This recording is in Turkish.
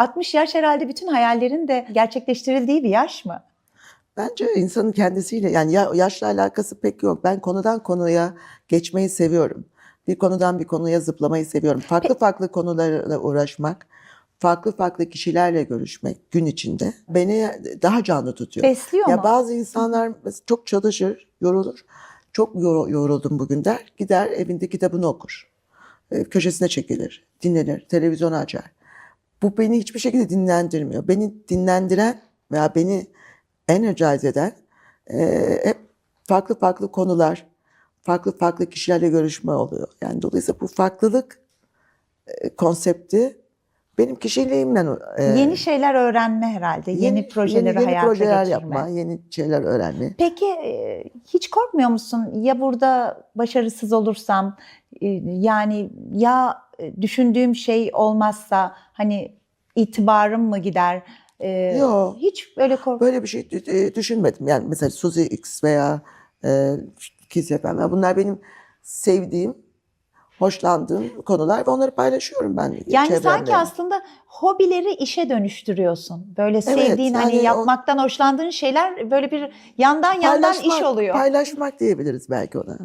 60 yaş herhalde bütün hayallerin de gerçekleştirildiği bir yaş mı? Bence insanın kendisiyle yani ya- yaşla alakası pek yok. Ben konudan konuya geçmeyi seviyorum. Bir konudan bir konuya zıplamayı seviyorum. Farklı farklı konularla uğraşmak, farklı farklı kişilerle görüşmek gün içinde beni daha canlı tutuyor. Besliyor ya mu? bazı insanlar çok çalışır, yorulur. Çok yor- yoruldum bugün der. Gider evinde kitabını okur. Köşesine çekilir, dinlenir, televizyonu açar. Bu beni hiçbir şekilde dinlendirmiyor. Beni dinlendiren veya beni energize eden e, hep farklı farklı konular, farklı farklı kişilerle görüşme oluyor. Yani dolayısıyla bu farklılık e, konsepti benim kişiliğimle e, Yeni şeyler öğrenme herhalde. Yeni, projeleri yeni, yeni hayata projeler geçirme. yapma, yeni şeyler öğrenme. Peki e, hiç korkmuyor musun? Ya burada başarısız olursam e, yani ya e, düşündüğüm şey olmazsa hani itibarım mı gider? E, Yok. Hiç böyle kork. Böyle bir şey dü- düşünmedim. Yani mesela Suzy X veya e, Kiss FM. Bunlar benim sevdiğim, hoşlandığım konular ve onları paylaşıyorum ben Yani çevremde. sanki aslında hobileri işe dönüştürüyorsun. Böyle sevdiğin hani yani o- yapmaktan hoşlandığın şeyler böyle bir yandan yandan iş Paylaşmak- oluyor. Paylaşmak diyebiliriz belki ona.